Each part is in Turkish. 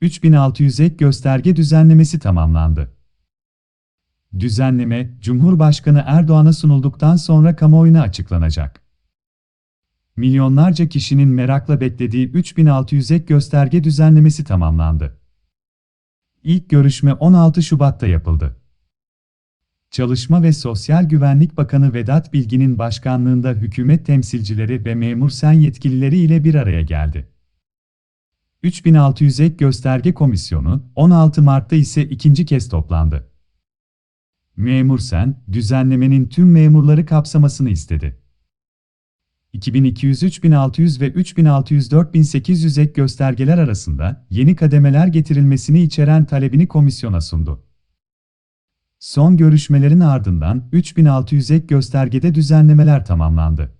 3600 ek gösterge düzenlemesi tamamlandı. Düzenleme, Cumhurbaşkanı Erdoğan'a sunulduktan sonra kamuoyuna açıklanacak. Milyonlarca kişinin merakla beklediği 3600 ek gösterge düzenlemesi tamamlandı. İlk görüşme 16 Şubat'ta yapıldı. Çalışma ve Sosyal Güvenlik Bakanı Vedat Bilgin'in başkanlığında hükümet temsilcileri ve memur sen yetkilileri ile bir araya geldi. 3600 ek gösterge komisyonu 16 Mart'ta ise ikinci kez toplandı. Memur sen, düzenlemenin tüm memurları kapsamasını istedi. 2200, 3600 ve 3600 4800 ek göstergeler arasında yeni kademeler getirilmesini içeren talebini komisyona sundu. Son görüşmelerin ardından 3600 ek göstergede düzenlemeler tamamlandı.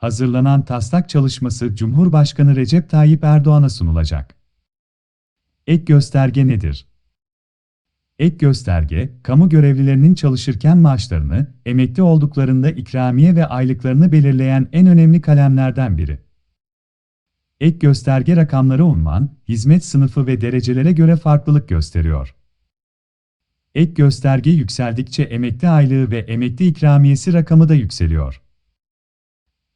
Hazırlanan taslak çalışması Cumhurbaşkanı Recep Tayyip Erdoğan'a sunulacak. Ek gösterge nedir? Ek gösterge, kamu görevlilerinin çalışırken maaşlarını, emekli olduklarında ikramiye ve aylıklarını belirleyen en önemli kalemlerden biri. Ek gösterge rakamları unvan, hizmet sınıfı ve derecelere göre farklılık gösteriyor. Ek gösterge yükseldikçe emekli aylığı ve emekli ikramiyesi rakamı da yükseliyor.